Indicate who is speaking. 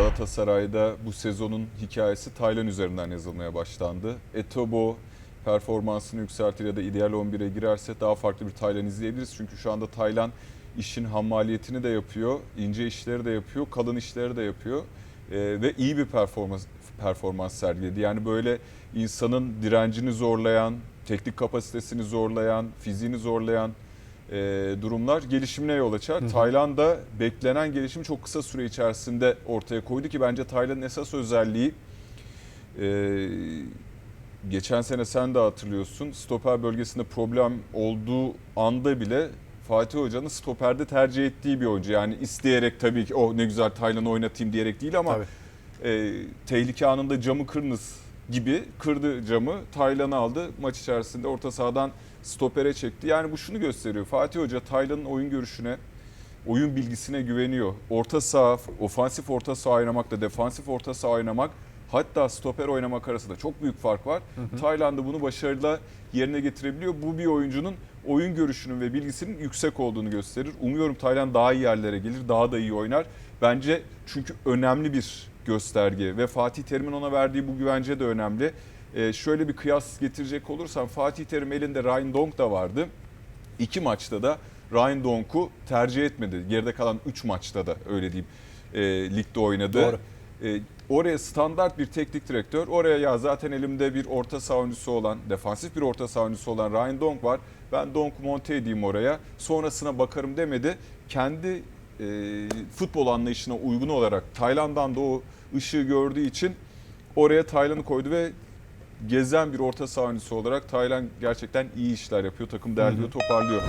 Speaker 1: Galatasaray'da bu sezonun hikayesi Taylan üzerinden yazılmaya başlandı. Etobo performansını yükseltir ya da ideal 11'e girerse daha farklı bir Taylan izleyebiliriz. Çünkü şu anda Taylan işin hammaliyetini de yapıyor, ince işleri de yapıyor, kalın işleri de yapıyor. Ee, ve iyi bir performans performans sergiledi. Yani böyle insanın direncini zorlayan, teknik kapasitesini zorlayan, fiziğini zorlayan e, durumlar gelişimine yol açar. Tayland da beklenen gelişimi çok kısa süre içerisinde ortaya koydu ki bence Tayland'ın esas özelliği e, geçen sene sen de hatırlıyorsun stoper bölgesinde problem olduğu anda bile Fatih Hoca'nın stoperde tercih ettiği bir oyuncu. Yani isteyerek tabii ki oh ne güzel Tayland'ı oynatayım diyerek değil ama
Speaker 2: Tabii.
Speaker 1: e, tehlike anında camı kırınız gibi kırdı camı. Taylan'ı aldı. Maç içerisinde orta sahadan stopere çekti. Yani bu şunu gösteriyor. Fatih Hoca Taylan'ın oyun görüşüne, oyun bilgisine güveniyor. Orta saha, ofansif orta saha oynamakla defansif orta saha oynamak hatta stoper oynamak arasında çok büyük fark var. Tayland'da bunu başarıyla yerine getirebiliyor. Bu bir oyuncunun oyun görüşünün ve bilgisinin yüksek olduğunu gösterir. Umuyorum Tayland daha iyi yerlere gelir, daha da iyi oynar. Bence çünkü önemli bir gösterge ve Fatih Terim'in ona verdiği bu güvence de önemli. Ee, şöyle bir kıyas getirecek olursam Fatih Terim elinde Ryan Donk da vardı. İki maçta da Ryan Donk'u tercih etmedi. Geride kalan 3 maçta da öyle diyeyim e, ligde oynadı.
Speaker 2: Doğru.
Speaker 1: E, oraya standart bir teknik direktör, oraya ya zaten elimde bir orta saha oyuncusu olan, defansif bir orta saha oyuncusu olan Ryan Donk var. Ben Donk'u monte edeyim oraya. Sonrasına bakarım demedi. Kendi e, futbol anlayışına uygun olarak Tayland'dan da o ışığı gördüğü için oraya Tayland'ı koydu ve gezen bir orta saha oyuncusu olarak Tayland gerçekten iyi işler yapıyor. Takım derliyor, toparlıyor.